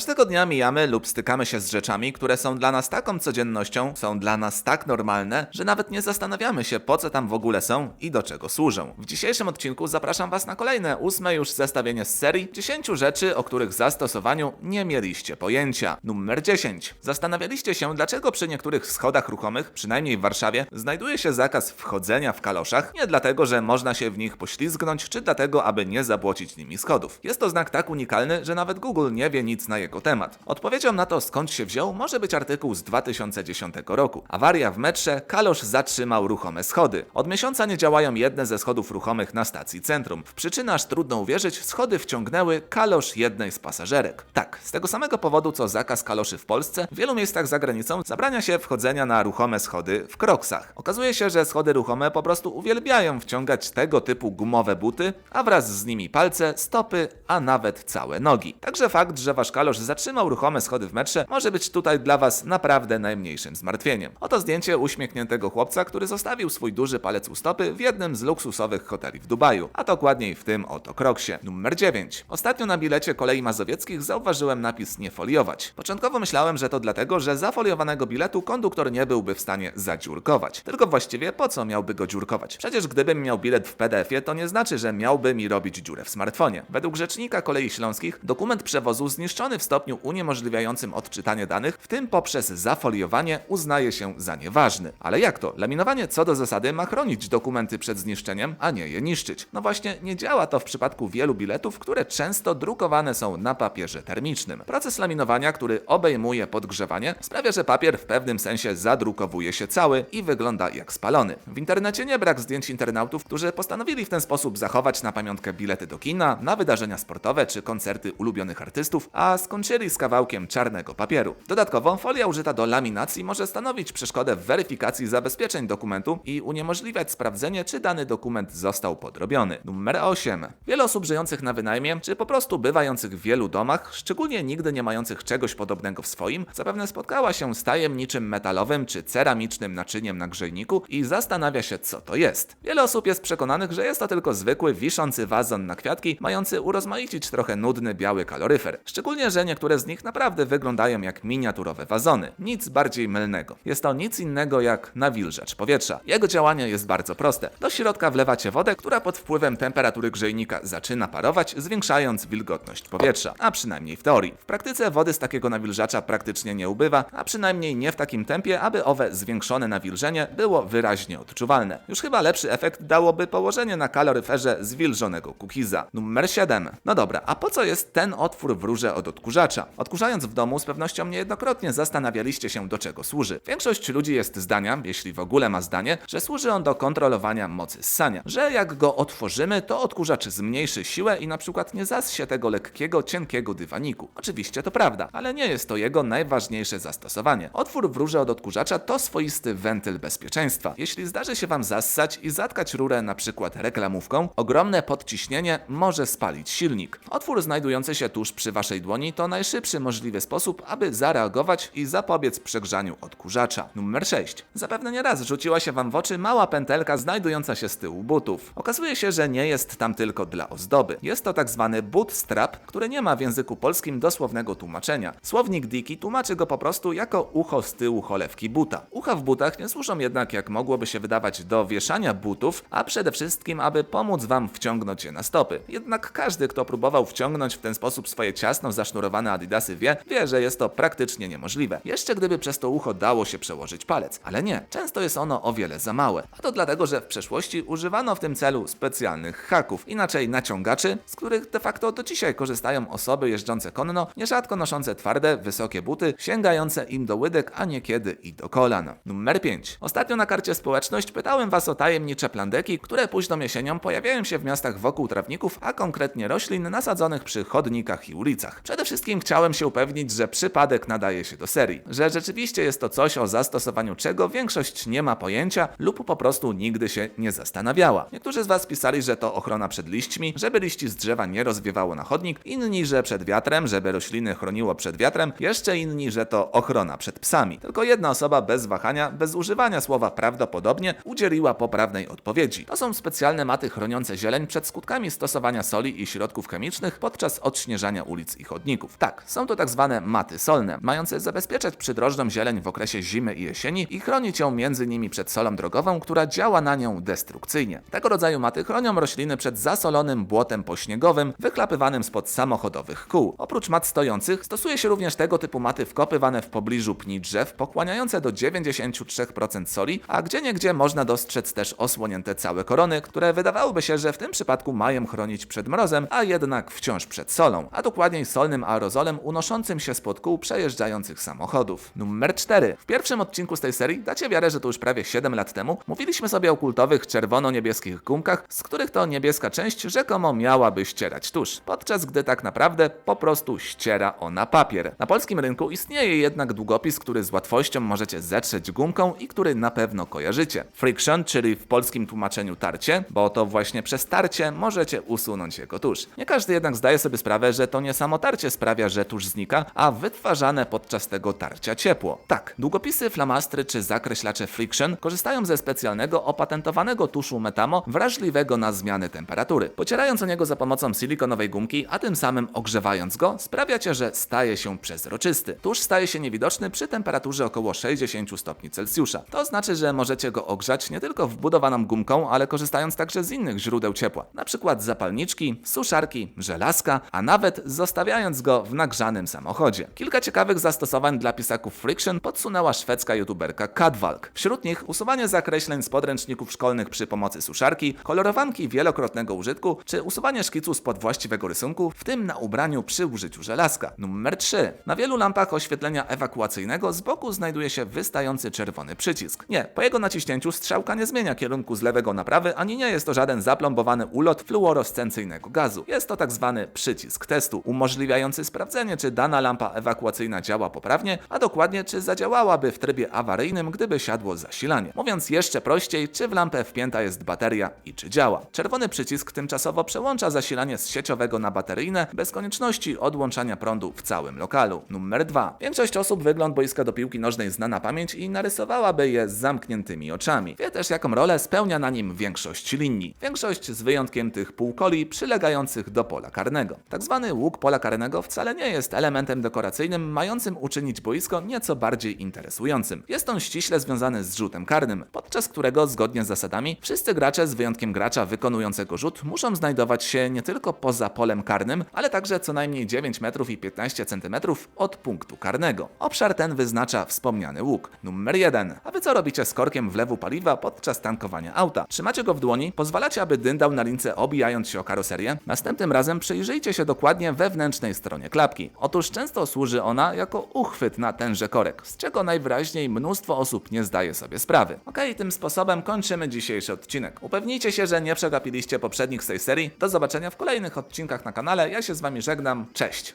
Każdego dnia mijamy lub stykamy się z rzeczami, które są dla nas taką codziennością, są dla nas tak normalne, że nawet nie zastanawiamy się po co tam w ogóle są i do czego służą. W dzisiejszym odcinku zapraszam Was na kolejne, ósme już zestawienie z serii 10 rzeczy, o których zastosowaniu nie mieliście pojęcia. Numer 10. Zastanawialiście się, dlaczego przy niektórych schodach ruchomych, przynajmniej w Warszawie, znajduje się zakaz wchodzenia w kaloszach? Nie dlatego, że można się w nich poślizgnąć, czy dlatego, aby nie zabłocić nimi schodów. Jest to znak tak unikalny, że nawet Google nie wie nic na jego temat. Odpowiedzią na to, skąd się wziął, może być artykuł z 2010 roku. Awaria w metrze, kalosz zatrzymał ruchome schody. Od miesiąca nie działają jedne ze schodów ruchomych na stacji centrum. W przyczynę aż trudno uwierzyć, schody wciągnęły kalosz jednej z pasażerek. Tak, z tego samego powodu co zakaz kaloszy w Polsce, w wielu miejscach za granicą zabrania się wchodzenia na ruchome schody w kroksach. Okazuje się, że schody ruchome po prostu uwielbiają wciągać tego typu gumowe buty, a wraz z nimi palce, stopy, a nawet całe nogi. Także fakt, że wasz kalosz zatrzymał ruchome schody w metrze, może być tutaj dla was naprawdę najmniejszym zmartwieniem. Oto zdjęcie uśmiechniętego chłopca, który zostawił swój duży palec u stopy w jednym z luksusowych hoteli w Dubaju, a dokładniej w tym oto kroksie. Numer 9. Ostatnio na bilecie kolei mazowieckich zauważyłem napis nie foliować. Początkowo myślałem, że to dlatego, że zafoliowanego biletu konduktor nie byłby w stanie zadziurkować. Tylko właściwie po co miałby go dziurkować? Przecież gdybym miał bilet w PDF-ie, to nie znaczy, że miałby mi robić dziurę w smartfonie. Według rzecznika kolei śląskich dokument przewozu zniszczony w stopniu uniemożliwiającym odczytanie danych, w tym poprzez zafoliowanie, uznaje się za nieważny. Ale jak to? Laminowanie co do zasady ma chronić dokumenty przed zniszczeniem, a nie je niszczyć. No właśnie, nie działa to w przypadku wielu biletów, które często drukowane są na papierze termicznym. Proces laminowania, który obejmuje podgrzewanie, sprawia, że papier w pewnym sensie zadrukowuje się cały i wygląda jak spalony. W internecie nie brak zdjęć internautów, którzy postanowili w ten sposób zachować na pamiątkę bilety do kina, na wydarzenia sportowe czy koncerty ulubionych artystów, a skończyli z kawałkiem czarnego papieru. Dodatkowo folia użyta do laminacji może stanowić przeszkodę w weryfikacji zabezpieczeń dokumentu i uniemożliwiać sprawdzenie, czy dany dokument został podrobiony. Numer 8. Wiele osób żyjących na wynajmie, czy po prostu bywających w wielu domach, szczególnie nigdy nie mających czegoś podobnego w swoim, zapewne spotkała się z tajemniczym metalowym czy ceramicznym naczyniem na grzejniku i zastanawia się, co to jest. Wiele osób jest przekonanych, że jest to tylko zwykły, wiszący wazon na kwiatki, mający urozmaicić trochę nudny biały kaloryfer. Szczególnie, że niektóre z nich naprawdę wyglądają jak miniaturowe wazony. Nic bardziej mylnego. Jest to nic innego jak nawilżacz powietrza. Jego działanie jest bardzo proste. Do środka wlewacie wodę, która pod wpływem temperatury grzejnika zaczyna parować, zwiększając wilgotność powietrza, a przynajmniej w teorii. W praktyce wody z takiego nawilżacza praktycznie nie ubywa, a przynajmniej nie w takim tempie, aby owe zwiększone nawilżenie było wyraźnie odczuwalne. Już chyba lepszy efekt dałoby położenie na kaloryferze zwilżonego cookiesa. Numer 7. No dobra, a po co jest ten otwór w rurze od odkurzacza? Odkurzając w domu z pewnością niejednokrotnie zastanawialiście się do czego służy. Większość ludzi jest zdania, jeśli w ogóle ma zdanie, że służy on do kontrolowania mocy ssania. Że jak go otworzymy, to odkurzacz zmniejszy siłę i na przykład nie zassie tego lekkiego, cienkiego dywaniku. Oczywiście to prawda, ale nie jest to jego najważniejsze zastosowanie. Otwór w rurze od odkurzacza to swoisty wentyl bezpieczeństwa. Jeśli zdarzy się wam zassać i zatkać rurę na przykład reklamówką, ogromne podciśnienie może spalić silnik. Otwór znajdujący się tuż przy waszej dłoni to najszybszy możliwy sposób, aby zareagować i zapobiec przegrzaniu odkurzacza. Numer 6. Zapewne nie raz rzuciła się wam w oczy mała pętelka znajdująca się z tyłu butów. Okazuje się, że nie jest tam tylko dla ozdoby. Jest to tak zwany boot strap, który nie ma w języku polskim dosłownego tłumaczenia. Słownik Diki tłumaczy go po prostu jako ucho z tyłu cholewki buta. Ucha w butach nie służą jednak, jak mogłoby się wydawać, do wieszania butów, a przede wszystkim, aby pomóc wam wciągnąć je na stopy. Jednak każdy, kto próbował wciągnąć w ten sposób swoje ciasno zasznurowane adidasy wie, wie, że jest to praktycznie niemożliwe. Jeszcze gdyby przez to ucho dało się przełożyć palec, ale nie. Często jest ono o wiele za małe. A to dlatego, że w przeszłości używano w tym celu specjalnych haków, inaczej naciągaczy, z których de facto do dzisiaj korzystają osoby jeżdżące konno, nierzadko noszące twarde, wysokie buty, sięgające im do łydek, a niekiedy i do kolan. Numer 5. Ostatnio na karcie społeczność pytałem was o tajemnicze plandeki, które późną jesienią pojawiają się w miastach wokół trawników, a konkretnie roślin nasadzonych przy chodnikach i ulicach. Przede wszystkim chciałem się upewnić, że przypadek nadaje się do serii, że rzeczywiście jest to coś o zastosowaniu czego większość nie ma pojęcia lub po prostu nigdy się nie zastanawiała. Niektórzy z was pisali, że to ochrona przed liśćmi, żeby liści z drzewa nie rozwiewało na chodnik, inni, że przed wiatrem, żeby rośliny chroniło przed wiatrem, jeszcze inni, że to ochrona przed psami. Tylko jedna osoba bez wahania, bez używania słowa prawdopodobnie, udzieliła poprawnej odpowiedzi. To są specjalne maty chroniące zieleń przed skutkami stosowania soli i środków chemicznych podczas odśnieżania ulic i chodników. Samochodów. Tak, są to tak zwane maty solne, mające zabezpieczać przydrożną zieleń w okresie zimy i jesieni i chronić ją między nimi przed solą drogową, która działa na nią destrukcyjnie. Tego rodzaju maty chronią rośliny przed zasolonym błotem pośniegowym wychlapywanym spod samochodowych kół. Oprócz mat stojących stosuje się również tego typu maty wkopywane w pobliżu pni drzew, pochłaniające do 93% soli, a gdzieniegdzie można dostrzec też osłonięte całe korony, które wydawałoby się, że w tym przypadku mają chronić przed mrozem, a jednak wciąż przed solą, a dokładniej solnym aerozolem unoszącym się spod kół przejeżdżających samochodów. Numer 4. W pierwszym odcinku z tej serii, dacie wiarę, że to już prawie 7 lat temu, mówiliśmy sobie o kultowych czerwono-niebieskich gumkach, z których to niebieska część rzekomo miałaby ścierać tusz, podczas gdy tak naprawdę po prostu ściera ona papier. Na polskim rynku istnieje jednak długopis, który z łatwością możecie zetrzeć gumką i który na pewno kojarzycie. Friction, czyli w polskim tłumaczeniu tarcie, bo to właśnie przez tarcie możecie usunąć jego tusz. Nie każdy jednak zdaje sobie sprawę, że to nie samo tarcie sprawia, że tusz znika, a wytwarzane podczas tego tarcia ciepło. Tak, długopisy, flamastry czy zakreślacze Friction korzystają ze specjalnego opatentowanego tuszu Metamo wrażliwego na zmiany temperatury. Pocierając o niego za pomocą silikonowej gumki, a tym samym ogrzewając go, sprawiacie, że staje się przezroczysty. Tusz staje się niewidoczny przy temperaturze około 60 stopni Celsjusza. To znaczy, że możecie go ogrzać nie tylko wbudowaną gumką, ale korzystając także z innych źródeł ciepła, na przykład zapalniczki, suszarki, żelazka, a nawet zostawiając go w nagrzanym samochodzie. Kilka ciekawych zastosowań dla pisaków Friction podsunęła szwedzka youtuberka Cadwalk. Wśród nich usuwanie zakreśleń z podręczników szkolnych przy pomocy suszarki, kolorowanki wielokrotnego użytku, czy usuwanie szkicu spod właściwego rysunku, w tym na ubraniu przy użyciu żelazka. Numer 3. Na wielu lampach oświetlenia ewakuacyjnego z boku znajduje się wystający czerwony przycisk. Nie, po jego naciśnięciu strzałka nie zmienia kierunku z lewego na prawy, ani nie jest to żaden zaplombowany ulot fluoroscencyjnego gazu. Jest to tak zwany przycisk testu, umożliwiający sprawdzenie, czy dana lampa ewakuacyjna działa poprawnie, a dokładnie czy zadziałałaby w trybie awaryjnym, gdyby siadło zasilanie. Mówiąc jeszcze prościej, czy w lampę wpięta jest bateria i czy działa. Czerwony przycisk tymczasowo przełącza zasilanie z sieciowego na bateryjne bez konieczności odłączania prądu w całym lokalu. Numer 2. Większość osób wygląd boiska do piłki nożnej zna na pamięć i narysowałaby je z zamkniętymi oczami. Wie też jaką rolę spełnia na nim większość linii. Większość z wyjątkiem tych półkoli przylegających do pola karnego. Tak zwany łuk pola karnego wcale nie jest elementem dekoracyjnym mającym uczynić boisko nieco bardziej interesującym. Jest on ściśle związany z rzutem karnym, podczas którego zgodnie z zasadami wszyscy gracze z wyjątkiem gracza wykonującego rzut muszą znajdować się nie tylko poza polem karnym, ale także co najmniej 9 metrów i 15 centymetrów od punktu karnego. Obszar ten wyznacza wspomniany łuk. Numer 1. A wy co robicie z korkiem wlewu paliwa podczas tankowania auta? Trzymacie go w dłoni, pozwalacie, aby dyndał na lince obijając się o karoserię? Następnym razem przyjrzyjcie się dokładnie wewnętrznej stronie klapki. Otóż często służy ona jako uchwyt na tenże korek, z czego najwyraźniej mnóstwo osób nie zdaje sobie sprawy. Okej, tym sposobem kończymy dzisiejszy odcinek. Upewnijcie się, że nie przegapiliście poprzednich z tej serii. Do zobaczenia w kolejnych odcinkach na kanale. Ja się z wami żegnam. Cześć!